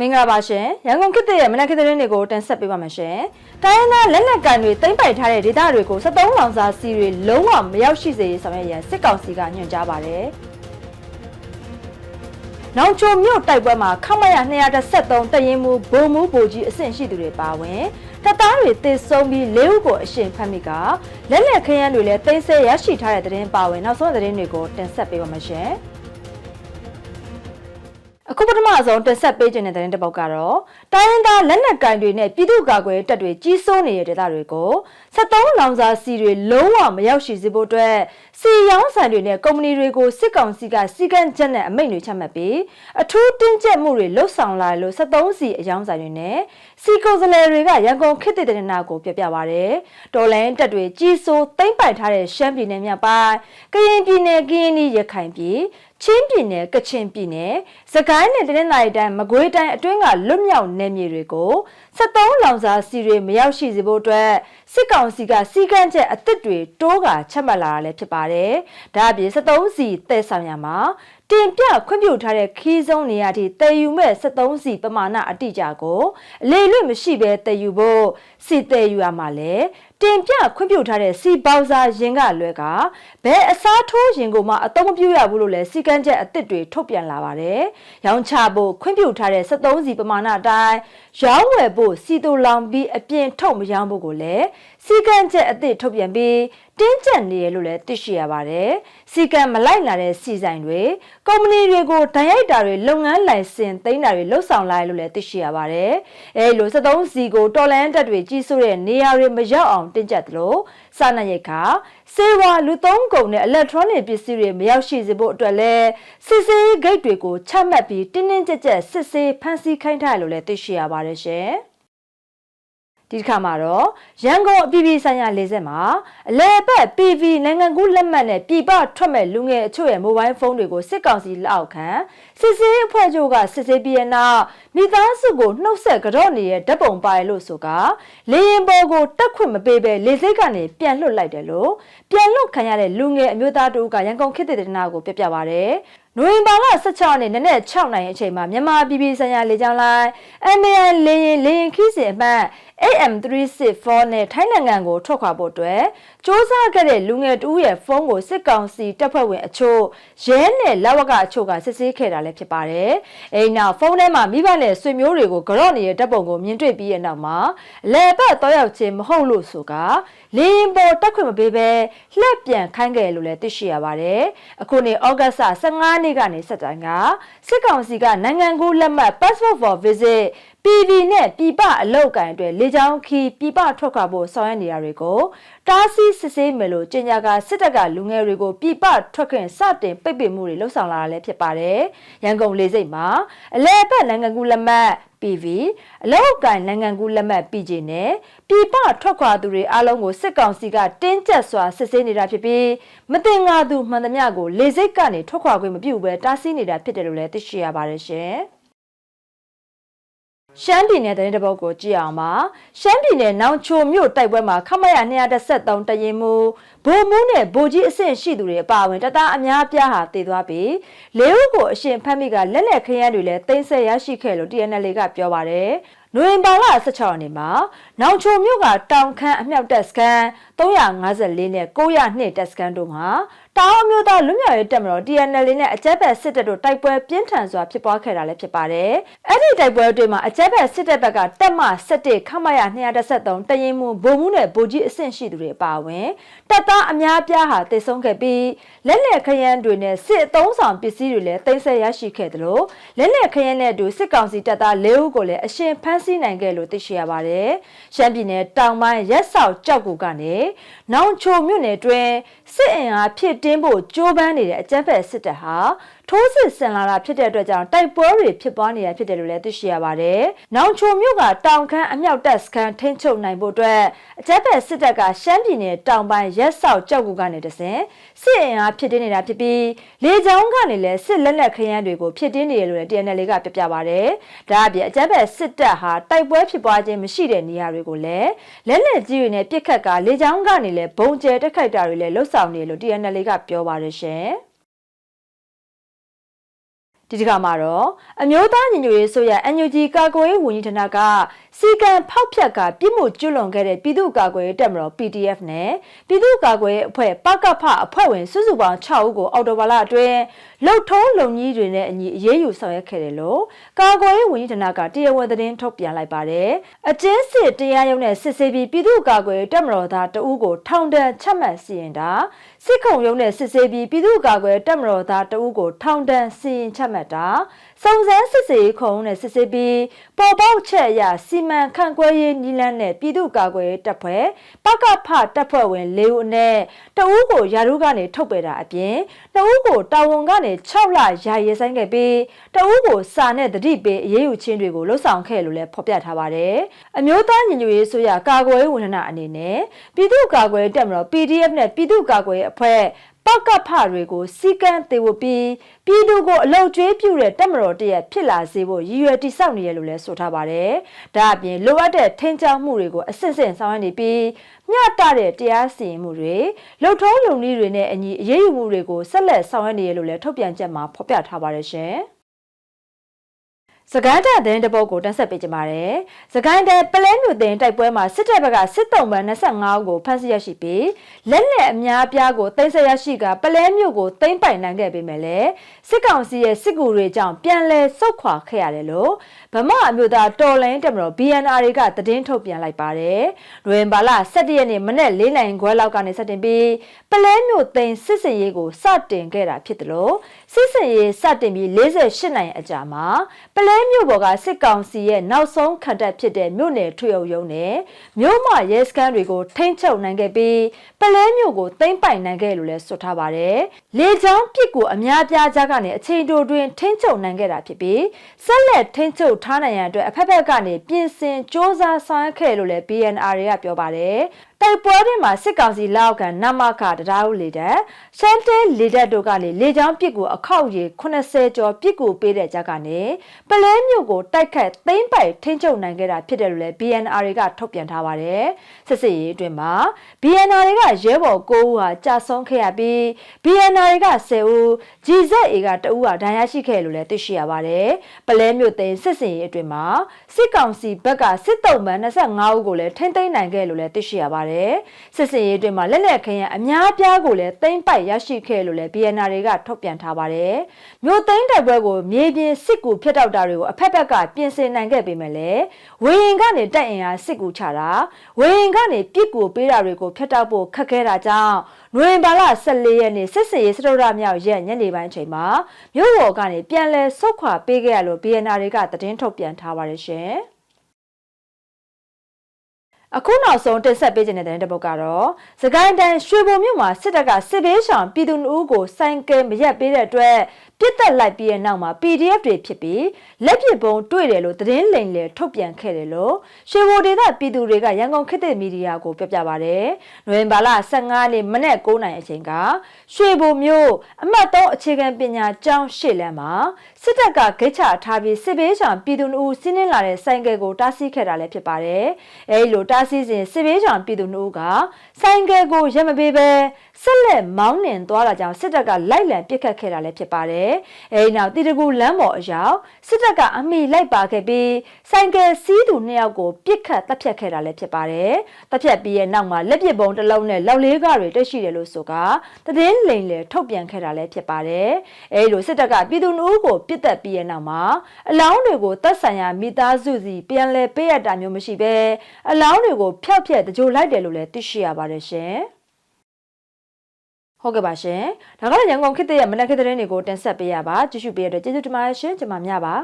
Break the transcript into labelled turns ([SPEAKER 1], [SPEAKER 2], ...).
[SPEAKER 1] မင်္ဂလာပါရှင်ရန်ကုန်ခေတ်သစ်ရဲ့မနက်ခင်းသတင်းတွေကိုတင်ဆက်ပေးပါမယ်ရှင်တိုင်းရင်းသားလက်နက်ကန်တွေတင်ပိုက်ထားတဲ့ဒေသတွေကို73လောင်စာစီတွေလုံးဝမရောက်ရှိစေရေးဆောင်ရွက်ရန်စစ်ကောင်စီကညွှန်ကြားပါတယ်နောင်ချိုမြို့တိုက်ပွဲမှာခမရ213တရင်မူဘုံမူဘိုကြီးအဆင့်ရှိသူတွေပါဝင်တပ်သားတွေတေဆုံးပြီး၄ဦးကိုအရှင်ဖမ်းမိကလက်လက်ခရမ်းတွေလည်းတင်ဆက်ရရှိထားတဲ့သတင်းပါဝင်နောက်ဆုံးသတင်းတွေကိုတင်ဆက်ပေးပါမယ်ရှင် အခုပထမဆုံးတင်ဆက်ပေးခြင်းတဲ့သတင်းတစ်ပုဒ်ကတော့တိုင်းရင်းသားလက်နက်ကင်တွေနဲ့ပြည်သူ့ကာကွယ်တပ်တွေကြီးစိုးနေတဲ့ဒေသတွေကို73လောင်စာစီတွေလုံးဝမရောက်ရှိစေဖို့အတွက်စီရောင်းဆိုင်တွေနဲ့ကုမ္ပဏီတွေကိုစစ်ကောင်စီကစီကန့်ချက်နဲ့အမိန့်တွေချမှတ်ပြီးအထူးတင်းကျပ်မှုတွေလှုပ်ဆောင်လာလို့73စီအယောင်းဆိုင်တွေနဲ့စီကိုယ်စလဲတွေကရန်ကုန်ခေတ်သစ်တဲ့နာကိုပြပြပါရတယ်။တော်လိုင်းတပ်တွေကြီးစိုးသိမ့်ပိုက်ထားတဲ့ရှမ်းပြည်နယ်မြောက်ပိုင်းကရင်ပြည်နယ်ကရင်ပြည်ရခိုင်ပြည် ချင်းပြည်နယ်ကချင်ပြည်နယ်စကိုင်းနယ်တနင်္သာရီတိုင်းမကွေးတိုင်းအတွင်းကလွတ်မြောက်နယ်မြေတွေကို73လောင်စာစီတွေမရောက်ရှိစေဖို့အတွက်စစ်ကောင်စီကစီကန့်ချက်အသစ်တွေတိုးကချက်မှတ်လာတာလည်းဖြစ်ပါတယ်။ဒါအပြင်73စီတည်ဆောင်ရမှာတင်ပြခွင့်ပြုထားတဲ့ခီးဆုံးနေရာထိတည်ယူမဲ့73စီပမာဏအတိအကျကိုအလေလွတ်မရှိဘဲတည်ယူဖို့စီတည်ယူရမှာလဲ တင်ပြခွင့်ပြုထားတဲ့စီပေါဇာရင်ကလွဲကဘယ်အစားထိုးရင်ကိုမှအသုံးမပြုရဘူးလို့လဲစီကန်းချက်အသစ်တွေထုတ်ပြန်လာပါတယ်။ရောင်းချဖို့ခွင့်ပြုထားတဲ့73စီပမာဏအတိုင်းရောင်းဝယ်ဖို့စီတူလောင်ပြီးအပြင်ထုတ်မရောင်းဖို့ကိုလည်းစီကန်းချက်အသစ်ထုတ်ပြန်ပြီး တင်းကျပ်နေရလို့လည်းသိရှိရပါတယ်။စီကံမလိုက်လာတဲ့စီဆိုင်တွေကုမ္ပဏီတွေကိုဒဏ်ရိုက်တာတွေလုပ်ငန်းလိုင်စင်သိမ်းတာတွေလှုပ်ဆောင်လာရလို့လည်းသိရှိရပါတယ်။အဲလို73စီကိုတော်လန်တက်တွေကြီးစိုးတဲ့နေရာတွေမရောက်အောင်တင်းကျပ်သလိုစာနာရိတ်ခါစေဝါလူသုံးကုန်နဲ့ electronic ပစ္စည်းတွေမရောက်ရှိစေဖို့အတွက်လည်းစစ်ဆေးဂိတ်တွေကိုချမှတ်ပြီးတင်းတင်းကြပ်ကြပ်စစ်ဆေးဖမ်းဆီးခိုင်းထားရလို့လည်းသိရှိရပါတယ်ရှင်။ ဒီတစ်ခါမှာတော့ရန်ကုန်အပြည်ပြည်ဆိုင်ရာလေဆက်မှာအလဲပတ် PV နိုင်ငံကူးလက်မှတ်နဲ့ပြည်ပထွက်မဲ့လူငယ်အချို့ရဲ့မိုဘိုင်းဖုန်းတွေကိုစစ်ကောင်စီလက်အောက်ခံစစ်ဆေးအဖွဲ့ချုပ်ကစစ်ဆေးပြီးတဲ့နောက်မိသားစုကိုနှုတ်ဆက်ကြော့နေတဲ့ဓာတ်ပုံပါရလို့ဆိုကလေရင်ပေါ်ကိုတက်ခွင့်မပေးဘဲလေစိတ်ကနေပြန်လွတ်လိုက်တယ်လို့ပြန်လွတ်ခံရတဲ့လူငယ်အမျိုးသားတို့ကရန်ကုန်ခေတ်သစ်တနာကိုပြပြပါဗျ။နိုဝင်ဘာလ16ရက်နေ့နနက်6နိုင်အချိန်မှာမြန်မာပြည်ပြည်ဆိုင်ရာလေကြောင်းလိုင်း MAN လေရင်လေရင်ခီးစဉ်အမှတ် AM364 နဲ့ထိုင်းနိုင်ငံကိုထွက်ခွာဖို့အတွက်စ조사ခဲ့တဲ့လူငယ်တူရဲ့ဖုန်းကိုစစ်ကောင်စီတပ်ဖွဲ့ဝင်အချို့ရဲနဲ့လက်ဝက်ကအချို့ကစစ်ဆေးခဲ့တာလည်းဖြစ်ပါတယ်။အဲဒီနောက်ဖုန်းထဲမှာမိဘနဲ့ဆွေမျိုးတွေကိုကြော့နေတဲ့ဓာတ်ပုံကိုမြင်တွေ့ပြီးတဲ့နောက်မှာလဲပတ်တော့ရောက်ခြင်းမဟုတ်လို့ဆိုကလင်းပေါ်တက်ခွင့်မပေးဘဲလှက်ပြန်ခိုင်းခဲ့လို့လည်းသိရှိရပါတယ်။အခုနေဩဂတ်စ်15နေ့ကနေစက်တိုင်းကစစ်ကောင်စီကနိုင်ငံကူးလက်မှတ် passport for visit PV နဲ့ပြပအလောက်ကန်အတွက်လေကြောင်းခီးပြပထွက်ခွာဖို့ဆောင်ရွက်နေရတွေကိုတားဆီးစစ်ဆေးမယ်လို့ကြေညာကစစ်တပ်ကလူငယ်တွေကိုပြပထွက်ခွင့်စတင်ပိတ်ပင်မှုတွေလှုပ်ဆောင်လာတာလည်းဖြစ်ပါတယ်။ရန်ကုန်လေဆိပ်မှာအလဲအပတ်နိုင်ငံကူးလက်မှတ် PV အလောက်ကန်နိုင်ငံကူးလက်မှတ် PJ နဲ့ပြပထွက်ခွာသူတွေအားလုံးကိုစစ်ကောင်စီကတင်းကျပ်စွာစစ်ဆေးနေတာဖြစ်ပြီးမတင်ငါသူမှန်သမျှကိုလေဆိပ်ကနေထွက်ခွာခွင့်မပြုဘဲတားဆီးနေတာဖြစ်တယ်လို့လည်းသိရှိရပါတယ်ရှင်။ ရှမ်းပြည်နယ်သတင်းတပုတ်ကိုကြည့်အောင်ပါရှမ်းပြည်နယ်နောင်ချိုမြို့တိုက်ပွဲမှာခမရ213တရင်မူဘိုမူးနဲ့ဘိုကြီးအဆင့်ရှိသူတွေအပါအဝင်တသားအများပြားဟာတည်သွားပြီးလေးဦးကိုအရှင်ဖတ်မိကလက်လက်ခရမ်းတွေလည်းတင်ဆက်ရရှိခဲ့လို့ TNL ကပြောပါတယ်နိုဝင်ဘာလ16ရက်နေ့မှာနောင်ချိုမြို့ကတောင်ခမ်းအမြောက်တက်စကန်354နဲ့902တက်စကန်တို့မှာ တောင်အမျိုးသားလွတ်မြောက်ရေးတပ်မတော် TNL နဲ့အကြက်ဘက်စစ်တပ်တို့တိုက်ပွဲပြင်းထန်စွာဖြစ်ပွားခဲ့တာလည်းဖြစ်ပါတယ်။အဲ့ဒီတိုက်ပွဲတွေမှာအကြက်ဘက်စစ်တပ်ဘက်ကတပ်မ17ခမရ213တရင်မှုဗိုလ်မှူးနဲ့ဗိုလ်ကြီးအဆင့်ရှိသူတွေအပါအဝင်တပ်သားအများပြားဟာတိုက်ဆုံခဲ့ပြီးလက်လက်ခရမ်းတွေနဲ့စစ်အုံဆောင်ပစ္စည်းတွေလည်းတင်ဆက်ရရှိခဲ့တယ်လို့လက်လက်ခရမ်းနဲ့အတူစစ်ကောင်စီတပ်သား၄ဦးကိုလည်းအရှင်ဖမ်းဆီးနိုင်ခဲ့လို့သိရှိရပါတယ်။ရှမ်းပြည်နယ်တောင်ပိုင်းရက်ဆောက်ကြောက်ကူကနေနောင်ချိုမြို့နယ်တွင်စစ်အင်အားဖြစ်တင်းဖို့ကြိုးပမ်းနေတဲ့အကြမ်းဖက်စစ်တပ်ဟာ ထိုးစစ်ဆင်လာတာဖြစ်တဲ့အတွက်ကြောင့်တိုက်ပွဲတွေဖြစ်ပွားနေတာဖြစ်တယ်လို့လည်းသိရှိရပါတယ်။နောင်ချိုမြို့ကတောင်ခမ်းအမြောက်တပ်စခန်းထိန်းချုပ်နိုင်ဖို့အတွက်အကြမ်းဖက်စစ်တပ်ကရှမ်းပြည်နယ်တောင်ပိုင်းရက်ဆောက်ကြောက်ကူကနေတစဉ်စစ်အင်အားဖြစ်တင်းနေတာဖြစ်ပြီးလေကြောင်းကနေလည်းစစ်လက်နက်ခရမ်းတွေကိုဖြစ်တင်းနေတယ်လို့လည်း TNL ကပြပြပါတယ်။ဒါအပြင်အကြမ်းဖက်စစ်တပ်ဟာတိုက်ပွဲဖြစ်ပွားခြင်းမရှိတဲ့နေရာတွေကိုလည်းလက်နက်ကြီးတွေနဲ့ပစ်ခတ်ကလေကြောင်းကနေလည်းဘုံကျဲတက်ခိုက်တာတွေလည်းလှုပ်ဆောင်နေလို့ TNL ကပြောပါတယ်ရှင်။ ဒီတစ်ခါမှာတော့အမျိုးသားညီညွတ်ရေးဆိုရ NUG ကာကွယ်ရေးဝန်ကြီးဌာနကစီကံဖောက်ဖျက်ကပြစ်မှုကျွလွန်ခဲ့တဲ့ပြည်သူ့ကာကွယ်ရေးတပ်မတော် PDF နဲ့ပြည်သူ့ကာကွယ်ရေးအဖွဲ့ပကဖအဖွဲ့ဝင်စုစုပေါင်း6ဦးကိုအော်တိုဘာလအတွင်းလှုပ်ထုံးလုံကြီးတွေနဲ့အညီအရေးယူဆောင်ရွက်ခဲ့တယ်လို့ကာကွယ်ရေးဝန်ကြီးဌာနကတရားဝင်သတင်းထုတ်ပြန်လိုက်ပါတယ်။အကျဉ်းစစ်တရားရုံးနဲ့စစ်ဆေးပြီးပြည်သူ့ကာကွယ်ရေးတပ်မတော်သားတဦးကိုထောင်ဒဏ်ချမှတ်စီရင်တာ စစ်ခုံရုံးနဲ့စစ်ဆေးပြီးပြည်သူ့ကာကွယ်တပ်မတော်သားတဦးကိုထောင်ဒဏ်စီရင်ချမှတ်တာစုံစမ်းစစ်ဆေးခုံနဲ့စစ်ဆေးပြီးပေါ်ပေါက်ချက်အရစီမံခန့်ခွဲရေးနီလန်းနဲ့ပြည်သူ့ကာကွယ်တပ်ဖွဲ့ပကဖတပ်ဖွဲ့ဝင်၄ဦးနဲ့တဦးကိုယာရုကနေထုတ်ပယ်တာအပြင်တဦးကိုတာဝန်ကနေ6လယာရဲဆိုင်ခဲ့ပြီးတဦးကိုစာနဲ့တတိပေးအရေးယူခြင်းတွေကိုလှုပ်ဆောင်ခဲ့လို့လည်းဖော်ပြထားပါတယ်။အမျိုးသားညီညွတ်ရေးဆိုရကာကွယ်ရေးဝန်ထမ်းအနေနဲ့ပြည်သူ့ကာကွယ်တပ်မတော် PDF နဲ့ပြည်သူ့ကာကွယ်ရေးအဖွဲ့ ပကဖတွေကိုစီကံသေးဝပြီးပြည်သူကိုအလောက်ကျွေးပြုတဲ့တက်မတော်တရက်ဖြစ်လာစေဖို့ရည်ရွယ်တိစောက်နေရလို့လည်းဆိုထားပါတယ်။ဒါအပြင်လိုအပ်တဲ့ထင်းချောင်းမှုတွေကိုအစစ်စစ်ဆောင်ရွက်နေပြီးမျှတတဲ့တရားစီရင်မှုတွေလှုပ်ထုံးလုံနည်းတွေနဲ့အညီအရေးယူမှုတွေကိုဆက်လက်ဆောင်ရွက်နေရလို့လည်းထုတ်ပြန်ချက်မှာဖော်ပြထားပါတယ်ရှင်။ စကိုင်းတပ်သတင်းတပုတ်ကိုတင်ဆက်ပေးကြပါမယ်။စကိုင်းတပ်ပလဲမြို့တင်တိုက်ပွဲမှာစစ်တပ်ဘက်ကစစ်တုံးပန်း25ဦးကိုဖမ်းဆီးရရှိပြီးလက်လက်အများပြားကိုသိမ်းဆည်းရရှိကပလဲမြို့ကိုသိမ်းပိုင်နိုင်ခဲ့ပေမဲ့လည်းစစ်ကောင်စီရဲ့စစ်ကူတွေကြောင့်ပြန်လည်ဆုတ်ခွာခဲ့ရတယ်လို့ဗမာအမျိုးသားတော်လိုင်းတက်မတော် BNR တွေကသတင်းထုတ်ပြန်လိုက်ပါတယ်။နိုဝင်ဘာလ17ရက်နေ့မနေ့၄နိုင်ခွဲလောက်ကနေစတင်ပြီးပလဲမြို့သိမ်းစစ်စင်ရေးကိုစတင်ခဲ့တာဖြစ်တယ်လို့ စစ်စင်ရေးစတင်ပြီး48နိုင်အကြာမှာပလဲမြို့ပေါ်ကစစ်ကောင်စီရဲ့နောက်ဆုံးခံတပ်ဖြစ်တဲ့မြို့နယ်ထွေအုပ်ရုံးနဲ့မြို့မရဲစခန်းတွေကိုထိမ့်ချုပ်နိုင်ခဲ့ပြီးပလဲမြို့ကိုသိမ်းပိုင်နိုင်ခဲ့လို့လည်းဆိုထားပါတယ်။လေကြောင်းပစ်ကိုအများပြားကြားကနေအချိန်တိုတွင်ထိမ့်ချုပ်နိုင်ခဲ့တာဖြစ်ပြီးဆက်လက်ထိမ့်ချုပ်ထားနိုင်ရန်အတွက်အဖက်ဖက်ကနေပြင်ဆင်စ조사ဆောင်ရွက်ခဲ့လို့လည်း BNR တွေကပြောပါတယ်။တိုက်ပွဲတွေမှာစစ်ကောင်စီလက်အောက်ခံနမခတရားဦးလေတပ်ရှမ်းတဲလေတပ်တို့ကနေလေကြောင်းပစ်ကူအခောက်ရေ80ကျော်ပစ်ကူပေးတဲ့ကြားကနေပလဲမြို့ကိုတိုက်ခတ်သိမ်းပိုက်ထိန်းချုပ်နိုင်ခဲ့တာဖြစ်တယ်လို့လည်း BNR တွေကထုတ်ပြန်ထားပါတယ်စစ်စစ်ရေးအတွင်းမှာ BNR တွေကရဲဘော်9ဦးဟာကြာဆုံးခဲ့ရပြီး BNR တွေက10ဦး GZA က2ဦးဟာဒဏ်ရာရှိခဲ့လို့လည်းသိရှိရပါတယ်ပလဲမြို့သိမ်းစစ်စင်ရေးအတွင်းမှာစစ်ကောင်စီဘက်ကစစ်တုံးမှန်25ဦးကိုလည်းထိန်းသိမ်းနိုင်ခဲ့လို့လည်းသိရှိရပါတယ်ပါတယ်။စစ်စင်ရေးအတွင်းမှာလက်လက်ခရင်အများပြားကိုလည်းသိမ်းပိုက်ရရှိခဲ့လို့လည်း BNR တွေကထုတ်ပြန်ထားပါတယ်။မြို့သိမ်းတိုက်ပွဲကိုမြေပြင်စစ်ကူဖျက်တောက်တာတွေကိုအဖက်ဖက်ကပြင်ဆင်နိုင်ခဲ့ပေမဲ့လည်းဝေရင်ကနေတိုက်အင်အားစစ်ကူချတာဝေရင်ကနေပြစ်ကူပေးတာတွေကိုဖျက်တောက်ဖို့ခက်ခဲတာကြောင့်နိုဝင်ဘာလ14ရက်နေ့စစ်စင်ရေးစတုဒ္ဒမြောက်ရက်ညနေပိုင်းချိန်မှာမြို့ပေါ်ကနေပြန်လည်ဆုတ်ခွာပေးခဲ့ရလို့ BNR တွေကသတင်းထုတ်ပြန်ထားပါတယ်ရှင်။ အခုနောက်ဆုံးတင်ဆက်ပေးခြင်းတဲ့တဲ့တပုတ်ကတော့စကိုင်းတိုင်းရွှေဘုံမြို့မှာစစ်တပ်ကစစ်ဘေးရှောင်ပြည်သူနှုတ်ကိုစိုင်းကဲမရက်ပေးတဲ့အတွက်ပြစ်တက်လိုက်ပြီးတဲ့နောက်မှာ PDF တွေဖြစ်ပြီးလက်ပစ်ပုံတွေ့တယ်လို့သတင်းလိမ်လည်ထုတ်ပြန်ခဲ့တယ်လို့ရွှေဘိုဒေသပြည်သူတွေကရန်ကုန်ခေတ်သစ်မီဒီယာကိုပြောပြပါဗျ။နိုဝင်ဘာလ15ရက်နေ့မနက်9:00နာရီအချိန်ကရွှေဘိုမြို့အမှတ်3အခြေခံပညာကျောင်းရှေ့လမ်းမှာ စစ်တပ်ကဂိတ်ချထားပြီးစစ်ဘေးရှောင်ပြည်သူနှုတ်စီးနှင်းလာတဲ့ဆိုင်ကယ်ကိုတားဆီးခဲ့တာလည်းဖြစ်ပါတယ်။အဲဒီလိုတားဆီးစဉ်စစ်ဘေးရှောင်ပြည်သူနှုတ်ကဆိုင်ကယ်ကိုရက်မပေးဘဲဆက်လက်မောင်းနှင်သွားတာကြောင့်စစ်တပ်ကလိုက်လံပစ်ခတ်ခဲ့တာလည်းဖြစ်ပါတယ်။အဲဒီနောက်တီတကူလမ်းပေါ်အရောက်စစ်တပ်ကအမိလိုက်ပါခဲ့ပြီးဆိုင်ကယ်စီးသူနှစ်ယောက်ကိုပစ်ခတ်တပ်ဖြတ်ခဲ့တာလည်းဖြစ်ပါတယ်။တပ်ဖြတ်ပြီးရဲ့နောက်မှာလက်ပစ်ပုံတစ်လုံးနဲ့လောက်လေးကားတွေတက်ရှိတယ်လို့ဆိုကတည်င်းလိန်လေထုတ်ပြန်ခဲ့တာလည်းဖြစ်ပါတယ်။အဲဒီလိုစစ်တပ်ကပြည်သူနှုတ်ကိုပစ်တက်ပြီးရဲ့နောက်မှာအလောင်းတွေကိုတပ်ဆိုင်ရာမိသားစုစီပြန်လည်ပေးရတာမျိုးမရှိဘဲအလောင်းတွေကိုဖျောက်ဖျက်တကြိုလိုက်တယ်လို့လည်းသိရှိရပါတယ်ရှင်။ဟုတ်ကဲ့ပါရှင်ဒါကတော့ရန်ကုန်ခေတ်ရဲ့မနက်ခေတ်သတင်းတွေကိုတင်ဆက်ပေးရပါကြည့်ရှုပေးရတဲ့ကျေးဇူးတင်ပါတယ်ရှင်ကျွန်မမြပါ